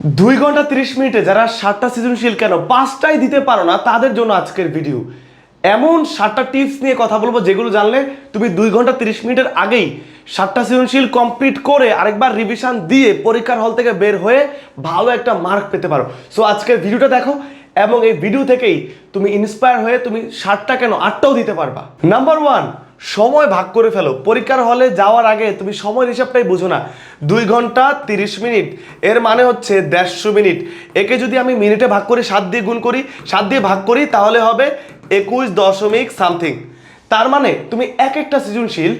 দুই ঘণ্টা তিরিশ মিনিটে যারা সাতটা সৃজনশীল কেন পাঁচটাই দিতে পারো না, তাদের জন্য আজকের ভিডিও এমন সাতটা টিপস নিয়ে কথা বলব যেগুলো জানলে তুমি দুই ঘণ্টা তিরিশ মিনিটের আগেই সাতটা সৃজনশীল কমপ্লিট করে আরেকবার রিভিশন দিয়ে পরীক্ষার হল থেকে বের হয়ে ভালো একটা মার্ক পেতে পারো। সো আজকের ভিডিওটা দেখো এবং এই ভিডিও থেকেই তুমি ইন্সপায়ার হয়ে তুমি সাতটা কেন আটটাও দিতে পারবা। নাম্বার ওয়ান সময় ভাগ করে ফেলো। পরীক্ষার হলে যাওয়ার আগে তুমি সময়ের হিসাবটাই বুঝো না। দুই ঘণ্টা তিরিশ মিনিট, এর মানে হচ্ছে দেড়শো মিনিট। একে যদি আমি মিনিটে ভাগ করি সাত দিয়ে গুণ করি, সাত দিয়ে ভাগ করি, তাহলে হবে একুশ দশমিক সামথিং। তার মানে তুমি এক একটা সৃজনশীল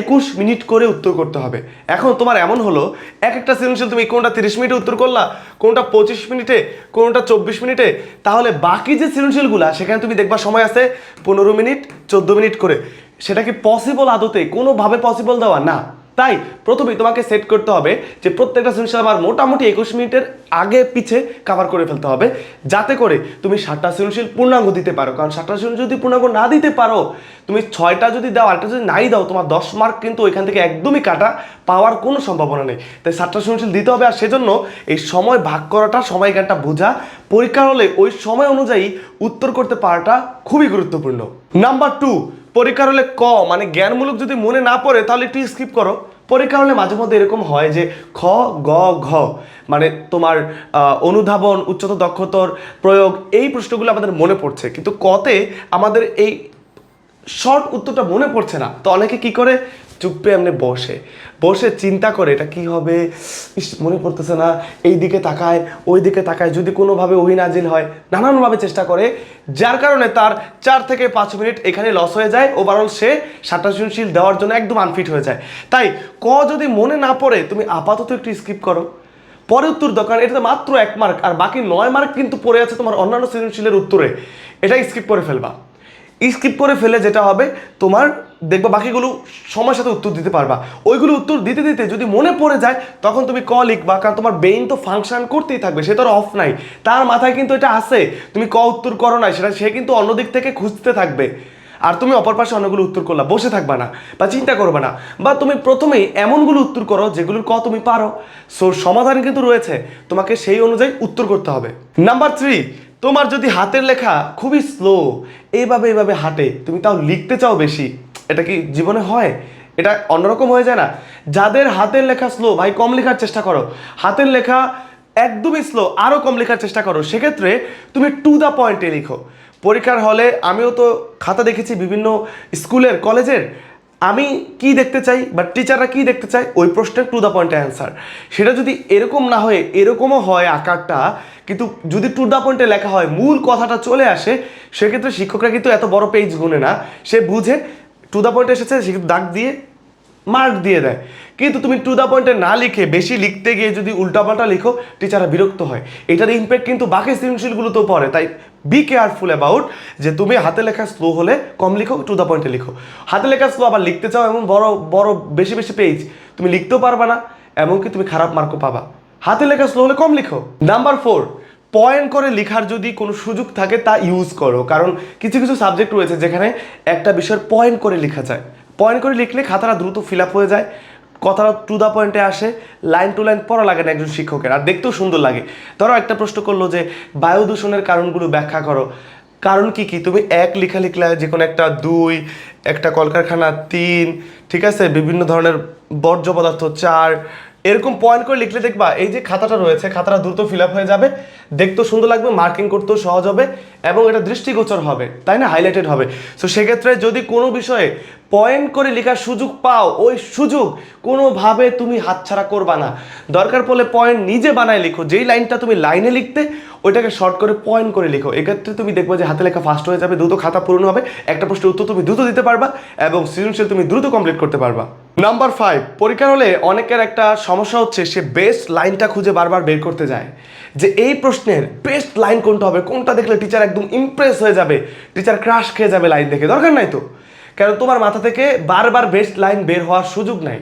একুশ মিনিট করে উত্তর করতে হবে। এখন তোমার এমন হলো, এক একটা সৃজনশীল তুমি কোনটা তিরিশ মিনিটে উত্তর করলা, কোনটা পঁচিশ মিনিটে, কোনটা চব্বিশ মিনিটে, তাহলে বাকি যে সৃজনশীলগুলা, সেখানে তুমি দেখবা সময় আছে পনেরো মিনিট, চোদ্দ মিনিট করে। সেটা কি পসিবল আদতে, কোনোভাবে পসিবল দেওয়া না। তাই প্রথমেই তোমাকে সেট করতে হবে যে প্রত্যেকটা সৃজনশীল আমার মোটামুটি একুশ মিনিটের আগে পিছে কাভার করে ফেলতে হবে, যাতে করে তুমি সাতটা সৃজনশীল পূর্ণাঙ্গ দিতে পারো। কারণ সাতটা সৃজনশীল যদি পূর্ণাঙ্গ না দিতে পারো, তুমি ছয়টা যদি দাও, আরেকটা যদি নাই দাও, তোমার দশ মার্ক কিন্তু ওইখান থেকে একদমই কাটা পাওয়ার কোনো সম্ভাবনা নেই। তাই সাতটা সৃজনশীল দিতে হবে, আর সেজন্য এই সময় ভাগ করাটা, সময় জ্ঞানটা বোঝা পরীক্ষা হলে ওই সময় অনুযায়ী উত্তর করতে পারাটা খুবই গুরুত্বপূর্ণ। নাম্বার টু পরীক্ষার হলে ক মানে জ্ঞানমূলক যদি মনে না পড়ে, তাহলে একটু স্কিপ করো। পরীক্ষার হলে মাঝে মধ্যে এরকম হয় যে খ, গ, ঘ মানে তোমার অনুধাবন উচ্চত দক্ষতর, প্রয়োগ, এই প্রশ্নগুলো আমাদের মনে পড়ছে। কিন্তু কতে আমাদের এই শর্ট উত্তরটা মনে পড়ছে না। তো অনেকে কি করে? চুপে এমনি বসে। বসে চিন্তা করে এটা কি হবে? মনে পড়তেছে না। এই দিকে তাকায়, ওই দিকে তাকায়। যদি কোনোভাবে ওই নাজিল হয়, নানানভাবে চেষ্টা করে, যার কারণে তার চার থেকে পাঁচ মিনিট এখানে লস হয়ে যায়। ওভারঅল সে সাতটা সৃজনশীল দেওয়ার জন্য একদম আনফিট হয়ে যায়। তাই ক যদি মনে না পড়ে, তুমি আপাতত একটু স্কিপ করো। পরে উত্তর দরকার এটাতে মাত্র এক মার্ক আর বাকি নয় মার্ক কিন্তু পড়ে আছে তোমার অন্যান্য সৃজনশীলের উত্তরে। এটা স্কিপ করে ফেলবা। স্কিপ করে ফেলে যেটা হবে, তোমার দেখবা বাকিগুলো সময়ের সাথে উত্তর দিতে পারবা। ওইগুলো উত্তর দিতে দিতে যদি মনে পড়ে যায়, তখন তুমি ক লিখবা, কারণ তোমার ব্রেইন তো ফাংশন করতেই থাকবে, সে তো আর অফ নাই। তার মাথায় কিন্তু এটা আছে, তুমি ক উত্তর করো না সেটা সে কিন্তু অন্য দিক থেকে খুঁজতে থাকবে। আর তুমি অপর পাশে অন্যগুলো উত্তর করলা, বসে থাকবা না, বা চিন্তা করবে না, বা তুমি প্রথমেই এমনগুলো উত্তর করো, যেগুলোর ক তুমি পারো। সো সমাধান কিন্তু রয়েছে, তোমাকে সেই অনুযায়ী উত্তর করতে হবে। নাম্বার থ্রি তোমার যদি হাতের লেখা খুবই স্লো এইভাবে এইভাবে হাঁটে, তুমি তাও লিখতে চাও বেশি, এটা কি জীবনে হয়? এটা অন্যরকম হয়ে যায় না। যাদের হাতের লেখা স্লো ভাই কম লেখার চেষ্টা করো। হাতের লেখা একদমই স্লো আরও কম লেখার চেষ্টা করো। সেক্ষেত্রে তুমি টু দ্য পয়েন্টে লিখো। পরীক্ষার হলে আমিও তো খাতা দেখেছি বিভিন্ন স্কুলের, কলেজের আমি কি দেখতে চাই বা টিচাররা কি দেখতে চায়, ওই প্রশ্নের টু দ্য পয়েন্টে অ্যান্সার সেটা যদি এরকম না হয়ে, এরকমও হয় আকারটা, কিন্তু যদি টু দ্য পয়েন্টে লেখা হয়, মূল কথাটা চলে আসে, সেক্ষেত্রে শিক্ষকরা কিন্তু এত বড় পেজ গুনে না। সে বুঝে টু দ্য পয়েন্টে এসেছে, সে কিন্তু দাগ দিয়ে মার্ক দিয়ে দেয়। কিন্তু তুমি টু দ্য পয়েন্টে না লিখে, বেশি লিখতে গিয়ে যদি উল্টাপাল্টা লিখো টিচাররা বিরক্ত হয়। এটার ইম্প্যাক্ট কিন্তু বাকি সৃজনশীলগুলোতেও পড়ে। তাই বি কেয়ারফুল অ্যাবাউট যে তুমি হাতে লেখা স্লো হলে কম লিখো টু দ্য পয়েন্টে লিখো। হাতে লেখা স্লো আবার লিখতে চাও এমন বড় বড়, বেশি বেশি পেজ তুমি লিখতেও পারবা না, এমনকি তুমি খারাপ মার্কও পাবা। হাতে লেখা স্লো হলে কম লিখো। নাম্বার ফোর পয়েন্ট করে লেখার যদি কোনো সুযোগ থাকে তা ইউজ করো, কারণ কিছু কিছু সাবজেক্ট রয়েছে যেখানে একটা বিষয়ের পয়েন্ট করে লেখা যায়। পয়েন্ট করে লিখলে খাতাটা দ্রুত ফিল আপ হয়ে যায় কথাটা টু দ্য পয়েন্টে আসে লাইন টু লাইন পড়া লাগে না একজন শিক্ষকের, আর দেখতেও সুন্দর লাগে। ধরো একটা প্রশ্ন করল যে বায়ু দূষণের কারণগুলো ব্যাখ্যা করো। কারণ কি কি? তুমি এক লেখা লিখলে যে কোনো একটা দুই, একটা কলকারখানা তিন, ঠিক আছে? বিভিন্ন ধরনের বর্জ্য পদার্থ চার, এরকম পয়েন্ট করে লিখলে দেখবা, এই যে খাতাটা রয়েছে, খাতাটা দ্রুত ফিল আপ হয়ে যাবে, দেখতেও সুন্দর লাগবে মার্কিং করতেও সহজ হবে, এবং এটা দৃষ্টিগোচর হবে, তাই না? হাইলাইটেড হবে। সো সেক্ষেত্রে যদি কোনো বিষয়ে পয়েন্ট করে লেখার সুযোগ পাও, ওই সুযোগ কোনোভাবে তুমি হাতছাড়া করবা না। দরকার পড়লে পয়েন্ট নিজে বানায় লিখো, যেই লাইনটা তুমি লাইনে লিখতে, ওইটাকে শর্ট করে পয়েন্ট করে লিখো। এক্ষেত্রে তুমি দেখবে যে হাতে লেখা ফাস্ট হয়ে যাবে, দ্রুত খাতা পূরণ হবে, একটা প্রশ্নের উত্তর তুমি দ্রুত দিতে পারবা এবং সৃজনশীল তুমি দ্রুত কমপ্লিট করতে পারবা। নাম্বার ফাইভ পরীক্ষার হলে অনেকের একটা সমস্যা হচ্ছে, সে বেস্ট লাইনটা খুঁজে বারবার বের করতে যায়। যে এই প্রশ্নের বেস্ট লাইন কোনটা হবে? কোনটা দেখলে টিচার একদম ইমপ্রেস হয়ে যাবে টিচার ক্রাশ খেয়ে যাবে লাইন দেখে। দরকার নাই তো। কারণ তোমার মাথা থেকে বারবার বেস্ট লাইন বের হওয়ার সুযোগ নাই।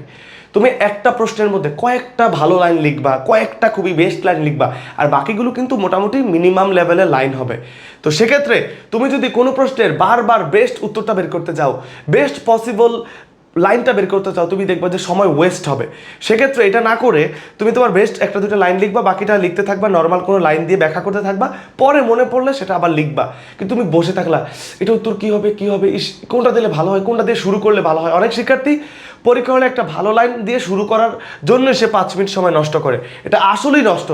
তুমি একটা প্রশ্নের মধ্যে কয়েকটা ভালো লাইন লিখবা, কয়েকটা খুবই বেস্ট লাইন লিখবা, আর বাকিগুলো কিন্তু মোটামুটি মিনিমাম লেভেলের লাইন হবে। তো সেক্ষেত্রে তুমি যদি কোনো প্রশ্নের বারবার বেস্ট উত্তরটা বের করতে যাও বেস্ট পসিবল লাইনটা বের করতে চাও, তুমি দেখবা যে সময় ওয়েস্ট হবে। সেক্ষেত্রে এটা না করে তুমি তোমার বেস্ট একটা দুটো লাইন লিখবা, বাকিটা লিখতে থাকবা নর্মাল কোনো লাইন দিয়ে ব্যাখ্যা করতে থাকবা, পরে মনে পড়লে সেটা আবার লিখবা। কিন্তু তুমি বসে থাকলা, এটা উত্তর কী হবে কী হবে, ইস, কোনটা দিলে ভালো হয়, কোনটা দিয়ে শুরু করলে ভালো হয়? অনেক শিক্ষার্থী পরীক্ষা হলে একটা ভালো লাইন দিয়ে শুরু করার জন্য সে পাঁচ মিনিট সময় নষ্ট করে। এটা আসলেই নষ্ট।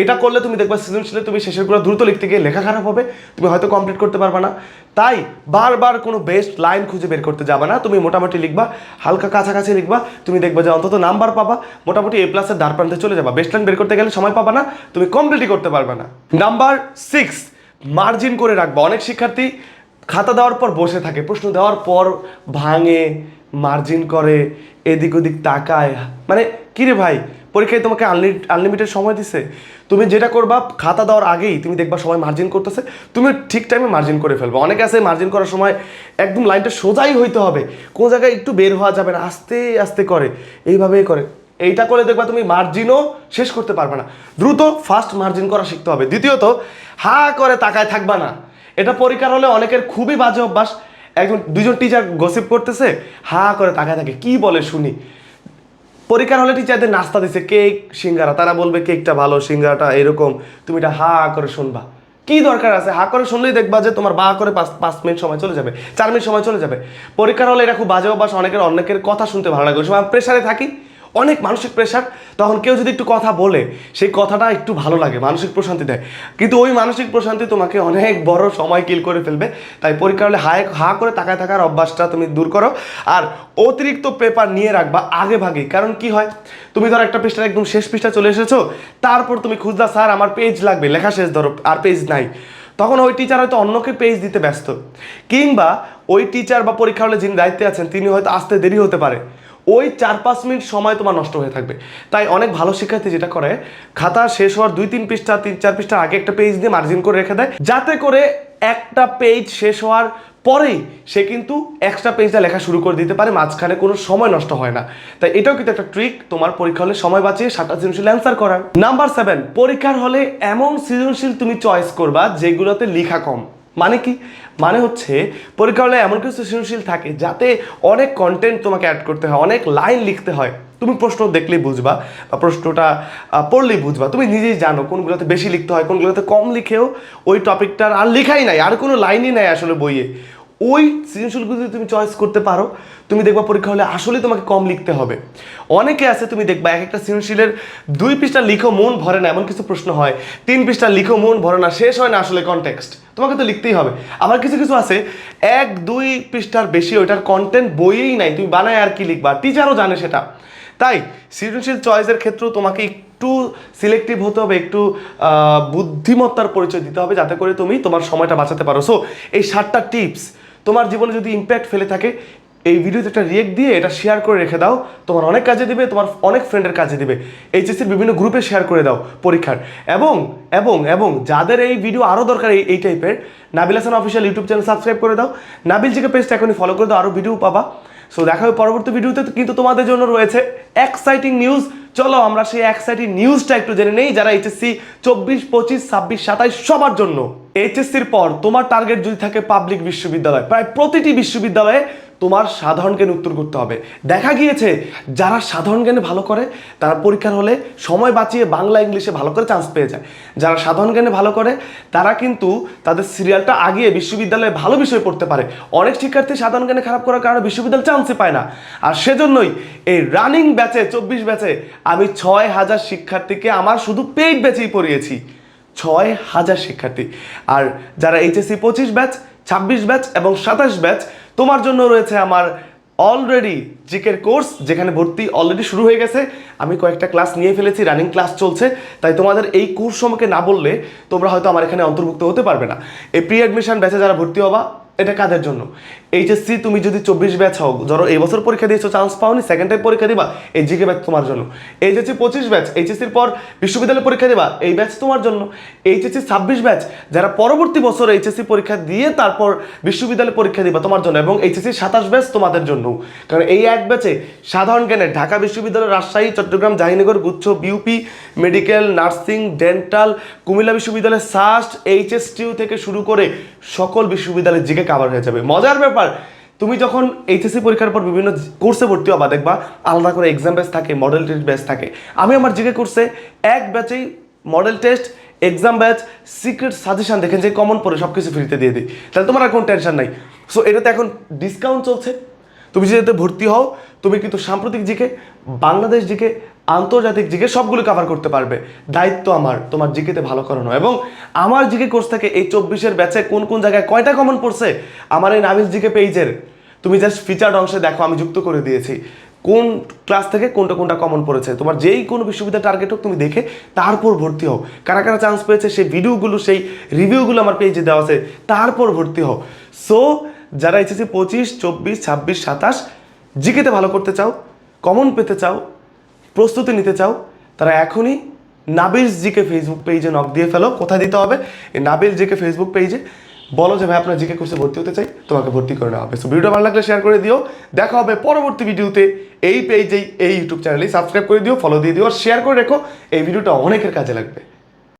এটা করলে তুমি দেখবা সৃজনশীলে তুমি শেষের করে দ্রুত লিখতে গিয়ে লেখা খারাপ হবে, তুমি হয়তো কমপ্লিট করতে পারবে না। তাই বারবার কোনো বেস্ট লাইন খুঁজে বের করতে যাবে না। তুমি মোটামুটি লিখবা, হালকা কাছাকাছি লিখবা, তুমি দেখবা যে অন্তত নাম্বার পাবা, মোটামুটি এ প্লাসের দ্বার প্রান্তে চলে যাবা। বেস্ট লাইন বের করতে গেলে সময় পাবা না, তুমি কমপ্লিটই করতে পারবে না। নাম্বার সিক্স মার্জিন করে রাখবা। অনেক শিক্ষার্থী খাতা দেওয়ার পর বসে থাকে। প্রশ্ন দেওয়ার পর ভাঙে মার্জিন করে, এদিক ওদিক তাকায়। মানে কিরে ভাই, পরীক্ষায় তোমাকে আনলিমিটেড সময় দিছে। তুমি যেটা করবা, খাতা দেওয়ার আগেই তুমি দেখবা সময় মার্জিন করতেছে। তুমি ঠিক টাইমে মার্জিন করে ফেলবে। অনেকে আছে মার্জিন করার সময় একদম লাইনটা সোজাই হইতে হবে। কোন জায়গায় একটু বের হওয়া যাবে না, আস্তে আস্তে করে। এইভাবেই করে। এইটা করে দেখবা তুমি মার্জিনও শেষ করতে পারবে না। দ্রুত ফার্স্ট মার্জিন করা শিখতে হবে। দ্বিতীয়ত, হা করে তাকায় থাকবা না। এটা পরীক্ষার হলে অনেকের খুবই বাজে অভ্যাস। একজন দুজন টিচার গসিপ করতেছে, হা করে তাকায় থাকে, কি বলে শুনি। পরীক্ষার হলে টিচারদের নাস্তা দিছে কেক সিঙ্গারা, তারা বলবে কেকটা ভালো, সিঙ্গারাটা এরকম, তুমি এটা হা করে শুনবা। কি দরকার আছে? হা করে শুনলেই দেখবা যে তোমার বা করে পাঁচ পাঁচ মিনিট সময় চলে যাবে, চার মিনিট সময় চলে যাবে। পরীক্ষার হলে এটা খুব বাজে অভ্যাস, অনেকের অনেকের কথা শুনতে ভালো লাগে। সময় প্রেশারে থাকি অনেক মানসিক প্রেশার তখন কেউ যদি একটু কথা বলে, সেই কথাটা একটু ভালো লাগে, মানসিক প্রশান্তি দেয়। কিন্তু ওই মানসিক প্রশান্তি তোমাকে অনেক বড় সময় কিল করে ফেলবে। তাই পরীক্ষা হলে হায়, হা করে তাকায় থাকার অভ্যাসটা তুমি দূর করো। আর অতিরিক্ত পেপার নিয়ে রাখবা আগে ভাগে কারণ কি হয়? তুমি ধরো একটা পৃষ্ঠার একদম শেষ পৃষ্ঠা চলে এসেছ, তারপর তুমি খুঁজলা, স্যার, আমার পেজ লাগবে, লেখা শেষ ধরো, আর পেজ নাই। তখন ওই টিচার হয়তো অন্যকে পেজ দিতে ব্যস্ত। কিংবা ওই টিচার বা পরীক্ষা হলে যিনি দায়িত্বে আছেন, তিনি হয়তো আসতে দেরি হতে পারে। ওই চার পাঁচ মিনিট সময় তোমার নষ্ট হয়ে থাকবে। তাই অনেক ভালো শিক্ষার্থী যেটা করে, খাতা শেষ হওয়ার দুই, তিন পৃষ্ঠা, তিন, চার পৃষ্ঠা আগে একটা পেজ দিয়ে মার্জিন করে রেখে দেয়, যাতে করে একটা পেজ শেষ হওয়ার পরেই সে কিন্তু এক্সট্রা পেজটা লেখা শুরু করে দিতে পারে, মাঝখানে কোনো সময় নষ্ট হয় না। তাই এটাও কিন্তু একটা ট্রিক তোমার পরীক্ষা হলে সময় বাঁচিয়ে সাতটা সৃজনশীল অ্যান্সার করার। নাম্বার সেভেন পরীক্ষার হলে এমন সৃজনশীল তুমি চয়েস করবা যেগুলোতে লেখা কম। মানে কি? মানে হচ্ছে পরীক্ষা হলে এমন কিছু সৃজনশীল থাকে যাতে অনেক কন্টেন্ট তোমাকে অ্যাড করতে হয়, অনেক লাইন লিখতে হয়। তুমি প্রশ্ন দেখলেই বুঝবা বা প্রশ্নটা পড়লেই বুঝবা। তুমি নিজেই জানো কোনগুলোতে বেশি লিখতে হয়, কোনগুলোতে কম লিখেও ওই টপিকটার আর লেখাই নাই, আর কোনো লাইনই নাই আসলে বইয়ে। ওই সৃজনশীলগুলো যদি তুমি চয়েস করতে পারো তুমি দেখবা পরীক্ষা হলে আসলে তোমাকে কম লিখতে হবে। অনেকে আছে, তুমি দেখবা, এক একটা সৃজনশীলের দুই পৃষ্ঠা লিখো মন ভরে না, এমন কিছু প্রশ্ন হয়। তিন পৃষ্ঠা লিখো মন ভরে না, শেষ হয় না আসলে কনটেক্সট তোমাকে তো লিখতেই হবে। আবার কিছু কিছু আছে, এক, দুই পৃষ্ঠার বেশি ওইটার কন্টেন্ট বইয়েই নাই, তুমি বানায় আর কি লিখবা? টিচারও জানে সেটা। তাই, সৃজনশীল চয়েসের ক্ষেত্রেও তোমাকে একটু সিলেক্টিভ হতে হবে, একটু বুদ্ধিমত্তার পরিচয় দিতে হবে, যাতে করে তুমি তোমার সময়টা বাঁচাতে পারো। সো এই সাতটা টিপস তোমার জীবনে যদি ইম্প্যাক্ট ফেলে থাকে এই ভিডিওতে একটা রিয়েক্ট দিয়ে এটা শেয়ার করে রেখে দাও। তোমার অনেক কাজে দিবে, তোমার অনেক ফ্রেন্ডের কাজে দিবে। এইচএসসির বিভিন্ন গ্রুপে শেয়ার করে দাও পরীক্ষার। এবং এবং এবং যাদের এই ভিডিও আরও দরকার এই টাইপের Nabil Hasan official YouTube channel subscribe করে দাও। নাবিল জিকে পেজটা এখনই ফলো করে দাও আরও ভিডিও পাবা। সো দেখা হবে পরবর্তী ভিডিওতে কিন্তু তোমাদের জন্য রয়েছে এক্সাইটিং নিউজ চলো আমরা সেই এক্সাইটিং নিউজটা একটু জেনে নেই, যারা এইচএসসি চব্বিশ, পঁচিশ, ছাব্বিশ, সাতাইশ সবার জন্য। এইচএসসির পর তোমার টার্গেট যদি থাকে পাবলিক বিশ্ববিদ্যালয়। প্রায় প্রতিটি বিশ্ববিদ্যালয়ে তোমার সাধারণ জ্ঞান উত্তর করতে হবে। দেখা গিয়েছে, যারা সাধারণ জ্ঞানে ভালো করে, তারা পরীক্ষার হলে সময় বাঁচিয়ে বাংলা, ইংলিশে ভালো করে চান্স পেয়ে যায়। যারা সাধারণ জ্ঞানে ভালো করে, তারা কিন্তু তাদের সিরিয়ালটা আগিয়ে বিশ্ববিদ্যালয়ে ভালো বিষয় পড়তে পারে। অনেক শিক্ষার্থী সাধারণ জ্ঞানে খারাপ করার কারণে বিশ্ববিদ্যালয় চান্সই পায় না। আর সেজন্যই এই রানিং ব্যাচে চব্বিশ ব্যাচে আমি ছয় হাজার শিক্ষার্থীকে আমার শুধু পেইড ব্যাচেই পড়িয়েছি। ছয় হাজার শিক্ষার্থী। আর যারা এইচএসসি পঁচিশ ব্যাচ ছাব্বিশ ব্যাচ এবং সাতাশ ব্যাচ তোমার জন্য রয়েছে আমার অলরেডি জিকের কোর্স, যেখানে ভর্তি অলরেডি শুরু হয়ে গেছে। আমি কয়েকটা ক্লাস নিয়ে ফেলেছি রানিং ক্লাস চলছে। তাই তোমাদের এই কোর্স সম্পর্কে না বললে তোমরা হয়তো আমার এখানে অন্তর্ভুক্ত হতে পারবে না। এই প্রি অ্যাডমিশন ব্যাচে যারা ভর্তি হবা এটা কাদের জন্য? এইচএসসি তুমি যদি চব্বিশ ব্যাচ হও, ধরো এই বছর পরীক্ষা দিয়েছ চান্স পাওনি সেকেন্ড টাইম পরীক্ষা দিবা, এই জিকে ব্যাচ তোমার জন্য। এইচএসসি পঁচিশ ব্যাচ এইচএসসির পর বিশ্ববিদ্যালয়ে পরীক্ষা দিবা, এই ব্যাচ তোমার জন্য। এইচএসসি ছাব্বিশ ব্যাচ যারা পরবর্তী বছর এইচএসসি পরীক্ষা দিয়ে তারপর বিশ্ববিদ্যালয়ে পরীক্ষা দিবা তোমার জন্য, এবং এইচএসসি সাতাশ ব্যাচ তোমাদের জন্য। কারণ এই এক ব্যাচে সাধারণ জ্ঞানে ঢাকা বিশ্ববিদ্যালয় রাজশাহী, চট্টগ্রাম জাহিনগর গুচ্ছ BUP medical nursing dental Comilla বিশ্ববিদ্যালয় সাস্ট এইচএসটিউ থেকে শুরু করে সকল বিশ্ববিদ্যালয়ের জিকে কাভার হয়ে যাবে। মজার ব্যাপার, তুমি যখন এইচএসসি পরীক্ষার পর বিভিন্ন কোর্সে ভর্তি হবা, দেখবা আলাদা করে এক্সাম ব্যাচ থাকে মডেল টেস্ট ব্যাচ থাকে। আমি আমার জিকে কোর্সে এক ব্যাচেই model test exam batch secret suggestion দেখেন যে কমন পড়ে সব কিছু ফ্রিতে দিয়ে দিই। তাহলে তোমার আর কোনো টেনশন নাই। সো এটাতে এখন ডিসকাউন্ট চলছে। তুমি যদি ভর্তি হও, তুমি কিন্তু সাম্প্রতিক জিকে, বাংলাদেশ জিকে আন্তর্জাতিক জিকে সবগুলো কভার করতে পারবে। দায়িত্ব আমার, তোমার জিকেতে ভালো করানো। এবং আমার জিকে কোর্স থেকে এই চব্বিশের ব্যাচে কোন কোন জায়গায় কয়টা কমন পড়ছে? আমার এই নাবিল জিকে পেজের তুমি জাস্ট ফিচার্ড অংশে দেখো, আমি যুক্ত করে দিয়েছি। কোন ক্লাস থেকে কোনটা কোনটা কমন পড়েছে? তোমার যেই কোনো বিশ্ববিদ্যালয় টার্গেট হোক, তুমি দেখে তারপর ভর্তি হও। কারা কারা চান্স পেয়েছে, সেই ভিডিওগুলো সেই রিভিউগুলো আমার পেজে দেওয়া আছে, তারপর ভর্তি হও। সো যারা এসেছে পঁচিশ, চব্বিশ, ছাব্বিশ, সাতাশ, জিকেতে ভালো করতে চাও কমন পেতে চাও প্রস্তুতি নিতে চাও, তারা এখনই নাবিল জিকে ফেসবুক পেজে নক দিয়ে ফেলো। কোথায় দিতে হবে? এই নাবিল জিকে ফেসবুক পেজে বলো যে, ভাই, আপনার জিকে কোর্সে ভর্তি হতে চাই, তোমাকে ভর্তি করে নেওয়া হবে। সো ভিডিও ভালো লাগলে শেয়ার করে দিও। দেখা হবে পরবর্তী ভিডিওতে এই পেজেই এই ইউটিউব চ্যানেলেই সাবস্ক্রাইব করে দিও ফলো দিয়ে দিও, আর শেয়ার করে রেখো। এই ভিডিওটা অনেকের কাজে লাগবে।